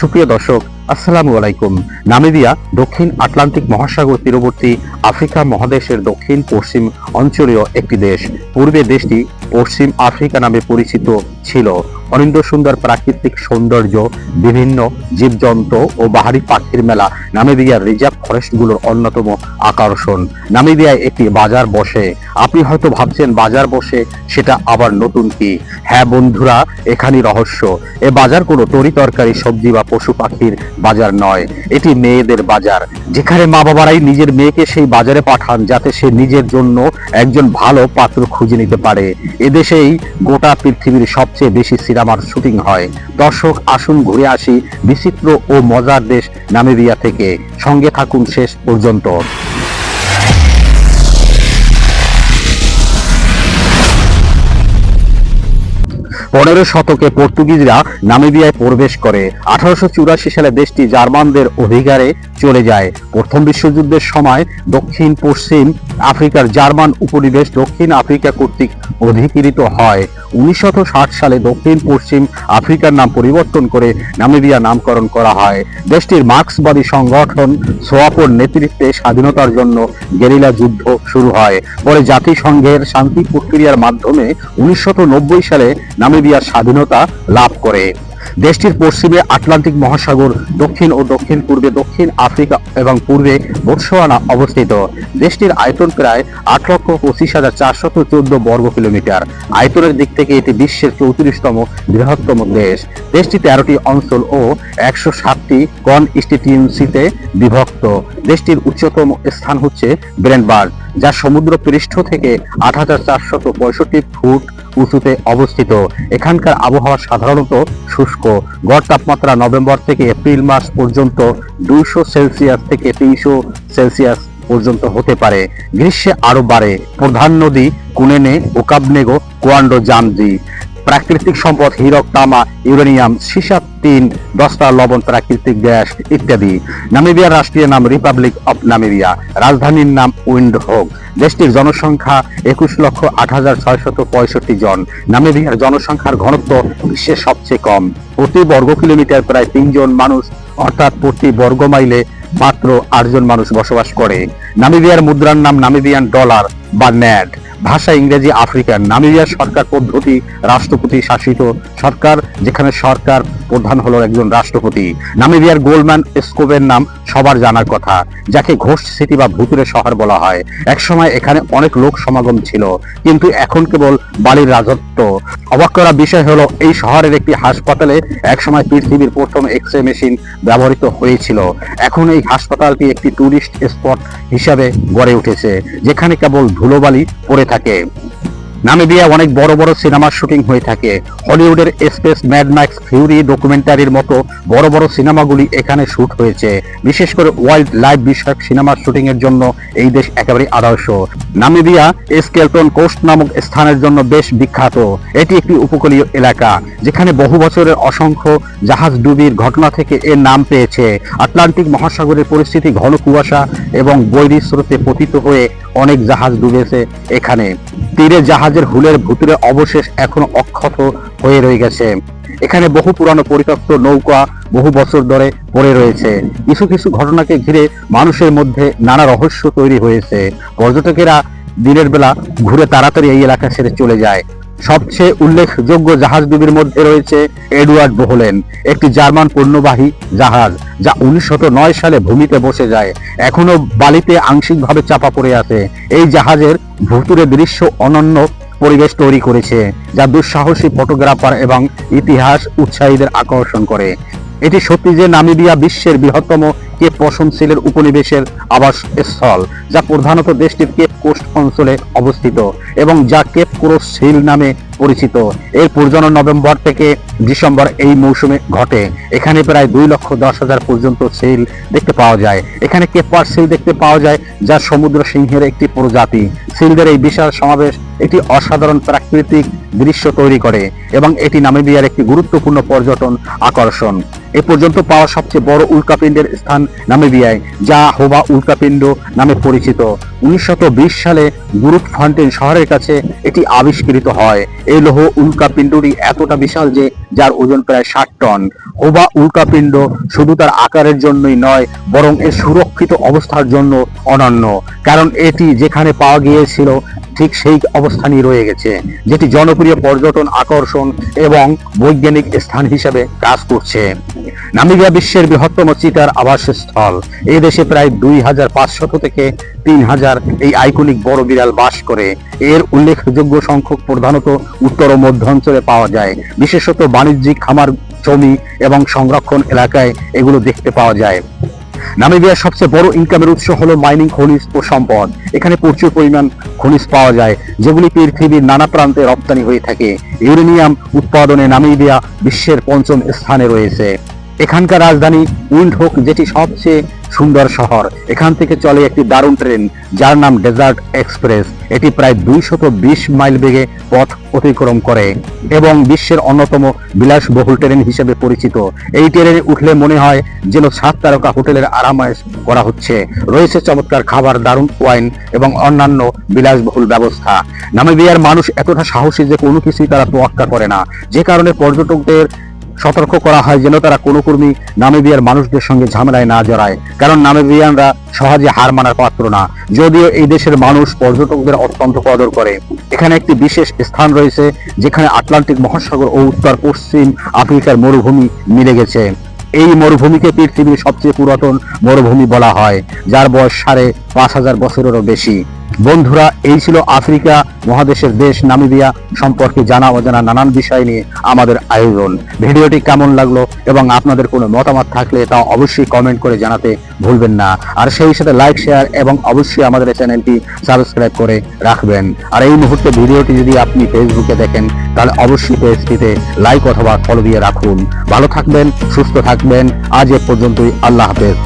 সুপ্রিয় দর্শক, আসসালামু আলাইকুম। নামিবিয়া, দক্ষিণ আটলান্টিক মহাসাগর তীরবর্তী আফ্রিকা মহাদেশের দক্ষিণ, পশ্চিম অঞ্চলীয় একটি দেশ। পূর্বে দেশটি পশ্চিম আফ্রিকা নামে পরিচিত ছিল। অনিন্দ সুন্দর প্রাকৃতিক সৌন্দর্য, বিভিন্ন জীবজন্তু ও বাহারি পাখির মেলা নামিবিয়ার রিজার্ভ ফরেস্টগুলোর অন্যতম আকর্ষণ। নামিবিয়ায় একটি বাজার বসে। আপনি হয়তো ভাবছেন, বাজার বসে সেটা আবার নতুন কি? হ্যাঁ বন্ধুরা এখানে রহস্য। এ বাজার কোনো তরি তরকারি, সবজি বা পশু পাখির বাজার নয়। এটি মেয়েদের বাজার। যেখানে মা বাবারাই নিজের মেয়েকে সেই বাজারে পাঠান যাতে সে নিজের জন্য একজন ভালো পাত্র খুঁজে নিতে পারে। এদেশেই গোটা পৃথিবীর সবচেয়ে বেশি সিনেমার শুটিং হয়। দর্শক, আসুন ঘুরে আসি বিচিত্র ও মজার দেশ নামিবিয়া থেকে। সঙ্গে থাকুন শেষ পর্যন্ত। পনেরো শতকে পর্তুগিজরা নামিবিয়ায় প্রবেশ করে। আঠারোশো চুরাশি সালে দেশটি জার্মানদের অধিকারে চলে যায়। প্রথম বিশ্বযুদ্ধের সময় দক্ষিণ পশ্চিম আফ্রিকার জার্মান উপনিবেশ দক্ষিণ আফ্রিকা কর্তৃক অধিকৃত হয়। উনিশশো সালে দক্ষিণ পশ্চিম আফ্রিকার নাম পরিবর্তন করে নামিবিয়া নামকরণ করা হয়। দেশটির মার্ক্সবাদী সংগঠন সোয়াপোর নেতৃত্বে স্বাধীনতার জন্য গেরিলা যুদ্ধ শুরু হয়। পরে জাতিসংঘের শান্তি প্রক্রিয়ার মাধ্যমে উনিশশো নব্বই সালে নামিবিয়ার স্বাধীনতা লাভ করে। দেশটির পশ্চিমে আটলান্টিক মহাসাগর, দক্ষিণ ও দক্ষিণ পূর্বে দক্ষিণ আফ্রিকা এবং পূর্বে বোটসোয়ানা অবস্থিত। দেশটির আয়তন প্রায় আট লক্ষ পঁচিশ হাজার চারশত চোদ্দ বর্গ কিলোমিটার। আয়তনের দিক থেকে এটি বিশ্বের চৌত্রিশতম বৃহত্তম দেশ। দেশটি তেরোটি অঞ্চল ও একশো সাতটি কনস্টিটিউন্সিতে বিভক্ত। দেশটির উচ্চতম স্থান হচ্ছে ব্রেনবার্গ, যা সমুদ্র পৃষ্ঠ থেকে আট হাজার চারশত পঁয়ষট্টি ফুট উঁচুতে অবস্থিত। এখানকার আবহাওয়া সাধারণত শুষ্ক। গড় তাপমাত্রা নভেম্বর থেকে এপ্রিল মাস পর্যন্ত দুইশো সেলসিয়াস থেকে তিনশো সেলসিয়াস পর্যন্ত হতে পারে। গ্রীষ্মে আরও বাড়ে। প্রধান নদী কুনেনে, ওকাবনেগো কোয়ান্ডো জামজি প্রাকৃতিক সম্পদ হীরক, তামা, ইউরেনিয়াম, সীসা তিন, দশটা লবণ, প্রাকৃতিক গ্যাস ইত্যাদি। নামিবিয়ার রাষ্ট্রীয় নাম রিপাবলিক অফ নামিবিয়া রাজধানীর নাম উইন্ড হোক দেশটির জনসংখ্যা একুশ লক্ষ আট হাজার ছয়শত পঁয়ষট্টি জন। নামিবিয়ার জনসংখ্যার ঘনত্ব বিশ্বের সবচেয়ে কম। প্রতি বর্গ কিলোমিটার প্রায় তিনজন মানুষ, অর্থাৎ প্রতি বর্গ মাইলে মাত্র আটজন মানুষ বসবাস করে। নামিবিয়ার মুদ্রার নাম নামিবিয়ান ডলার বা ন্যাড। ভাষা ইংরেজি আফ্রিকান। নামিবিয়ার সরকার পদ্ধতি রাষ্ট্রপতি শাসিত সরকার, যেখানে সরকার প্রধান হলো একজন রাষ্ট্রপতি। নামিবিয়ার গোল্ডম্যান স্কোবের নাম সবার জানার কথা, যাকে ঘোষ সিটি বা ভুতুরে শহর বলা হয়। একসময় এখানে অনেক লোক সমাগম ছিল, কিন্তু এখন কেবল বালির রাজত্ব। অবাক করা বিষয় হলো, এই শহরের একটি হাসপাতালে একসময় পৃথিবীর প্রথম এক্স রে মেশিন ব্যবহৃত হয়েছিল। এখন এই হাসপাতালটি একটি টুরিস্ট স্পট হিসাবে গড়ে উঠেছে, যেখানে কেবল ধুলোবালি পড়ে থাকে। নামিবিয়া অনেক বড় বড় সিনেমার শুটিং হয়ে থাকে। হলিউডের স্পেস ম্যাডম্যাক্স ফিউরি ডকুমেন্টারির মতো বড় বড় সিনেমাগুলি এখানে শুট হয়েছে। বিশেষ করে ওয়াইল্ড লাইফ বিষয়ক সিনেমার শুটিং এর জন্য এই দেশ একেবারে আদর্শ। নামিবিয়া, স্কেলটন কোস্ট নামক স্থানের জন্য বেশ বিখ্যাত। এটি একটি উপকূলীয় এলাকা, যেখানে বহু বছরের অসংখ্য জাহাজ ডুবির ঘটনা থেকে এর নাম পেয়েছে। আটলান্টিক মহাসাগরের পরিস্থিতি ঘন কুয়াশা এবং বৈরী স্রোতে পতিত হয়ে অনেক জাহাজ ডুবেছে এখানে। তীরে জাহাজের হুলের ভুতুরে অবশেষ এখন অক্ষত হয়ে রয়ে গেছে এখানে বহু পুরানো পরিত্যক্ত নৌকা বহু বছর ধরে পড়ে রয়েছে। কিছু কিছু ঘটনাকে ঘিরে মানুষের মধ্যে নানা রহস্য তৈরি হয়েছে। পর্যটকেরা দিনের বেলা ঘুরে তাড়াতাড়ি এই এলাকা ছেড়ে চলে যায়। সবচেয়ে উল্লেখযোগ্য জাহাজডুবির মধ্যে রয়েছে এডওয়ার্ড বোহলেন, একটি জার্মান পণ্যবাহী জাহাজ, যা উনিশশো সালে ভূমিতে বসে যায় এখনও বালিতে আংশিকভাবে চাপা পড়ে আছে। এই জাহাজের ভুতুরে দৃশ্য অনন্য পরিবেশ তৈরি করেছে, যা দুঃসাহসী ফটোগ্রাফার এবং ইতিহাস উৎসাহীদের আকর্ষণ করে। এটি সত্যি যে নামিবিয়া বিশ্বের বৃহত্তম কেপ পশমশীলের উপনিবেশের আবাস স্থল যা প্রধানত দেশটির কেপ কোস্ট অঞ্চলে অবস্থিত এবং যা কেপ ক্রোস নামে পরিচিত। এর প্রজনন নভেম্বর থেকে ডিসেম্বর এই মৌসুমে ঘটে। এখানে প্রায় দুই লক্ষ দশ হাজার পর্যন্ত সেল দেখতে পাওয়া যায়। এখানে কেপার সিল দেখতে পাওয়া যায়, যা সমুদ্র সিংহের একটি প্রজাতি। সিলদের এই বিশাল সমাবেশ একটি অসাধারণ প্রাকৃতিক দৃশ্য তৈরি করে এবং এটি নামিবিয়ার একটি গুরুত্বপূর্ণ পর্যটন আকর্ষণ। এ পর্যন্ত পাওয়া সবচেয়ে বড় উল্কাপিণ্ডের স্থান নামিবিয়ায়, যা হোবা উল্কাপিণ্ড নামে পরিচিত। উনিশশো সালে গুরুট ফান্টেন শহরের কাছে এটি আবিষ্কৃত হয়। এই লৌহ উল্কাপিণ্ডটি এতটা বিশাল যে যার ওজন প্রায় ষাট টন। হোবা উল্কাপিণ্ড শুধু তার আকারের জন্যই নয়, বরং এর সুরক্ষিত অবস্থার জন্য অনন্য, কারণ এটি যেখানে পাওয়া গিয়েছিল ঠিক সেই অবস্থানই রয়ে গেছে, যেটি জনপ্রিয় পর্যটন আকর্ষণ এবং বৈজ্ঞানিক স্থান হিসেবে কাজ করছে। নামিবিয়া বিশ্বের বৃহত্তম চিতার আবাসস্থল। দেশে প্রায় দুই হাজার পাঁচশত থেকে তিন হাজার এই আইকনিক বড় বিড়াল বাস করে। এর উল্লেখযোগ্য সংখ্যক প্রধানত উত্তর ও মধ্য অঞ্চলে পাওয়া যায়। বিশেষত বাণিজ্যিক খামার, জমি এবং সংরক্ষণ এলাকায় এগুলো দেখতে পাওয়া যায়। নামিবিয়ার সবচেয়ে বড় ইনকামের উৎস হলো মাইনিং খনিজ ও সম্পদ। এখানে প্রচুর পরিমাণ খনিজ পাওয়া যায়, যেগুলি পৃথিবীর নানা প্রান্তে রপ্তানি হয়ে থাকে। ইউরেনিয়াম উৎপাদনে নামিবিয়া বিশ্বের পঞ্চম স্থানে রয়েছে। এখানকার রাজধানী উইন্ড হোক যেটি সবচেয়ে সুন্দর শহর। এখান থেকে চলে একটি দারুণ ট্রেন, যার নাম ডেজার্ট এক্সপ্রেস এটি প্রায় দুইশত বিশ মাইল বেগে পথ অতিক্রম করে এবং বিশ্বের অন্যতম বিলাসবহুল ট্রেন হিসেবে পরিচিত। এই ট্রেনে উঠলে মনে হয় যেন সাত তারকা হোটেলের আরামায়েশ করা হচ্ছে। রয়েছে চমৎকার খাবার, দারুণ ওয়াইন এবং অন্যান্য বিলাসবহুল ব্যবস্থা। নামিবিয়ার মানুষ এতটা সাহসী যে কোনো কিছুই তারা তোয়াক্কা করে না। যে কারণে পর্যটকদের সতর্ক করা হয় যেন তারা কোনো কর্মী নামিবিয়ার মানুষদের সঙ্গে ঝামেলায় না জড়ায়। কারণ নামিবিয়ানরা সহজে হার মানার পাত্র না। যদিও এই দেশের মানুষ পর্যটকদের অত্যন্ত কদর করে। এখানে একটি বিশেষ স্থান রয়েছে, যেখানে আটলান্টিক মহাসাগর ও উত্তর পশ্চিম আফ্রিকার মরুভূমি মিলে গেছে। এই মরুভূমিকে পৃথিবীর সবচেয়ে পুরাতন মরুভূমি বলা হয়, যার বয়স সাড়ে পাঁচ হাজার বছরেরও বেশি। বন্ধুরা, এই ছিল আফ্রিকা মহাদেশের দেশ নামিবিয়া সম্পর্কে জানা অজানা নানান বিষয় নিয়ে আমাদের আয়োজন। ভিডিওটি কেমন লাগল এবং আপনাদের কোনো মতামত থাকলে তা অবশ্যই কমেন্ট করে জানাতে ভুলবেন না। আর সেই সাথে লাইক শেয়ার এবং অবশ্যই আমাদের চ্যানেলটি সাবস্ক্রাইব করে রাখবেন। আর এই মুহূর্তে ভিডিওটি যদি আপনি ফেসবুকে দেখেন, তাহলে অবশ্যই পেজটিতে লাইক অথবা ফলো দিয়ে রাখুন। ভালো থাকবেন, সুস্থ থাকবেন। আজ এ পর্যন্তই, আল্লাহ হাফেজ।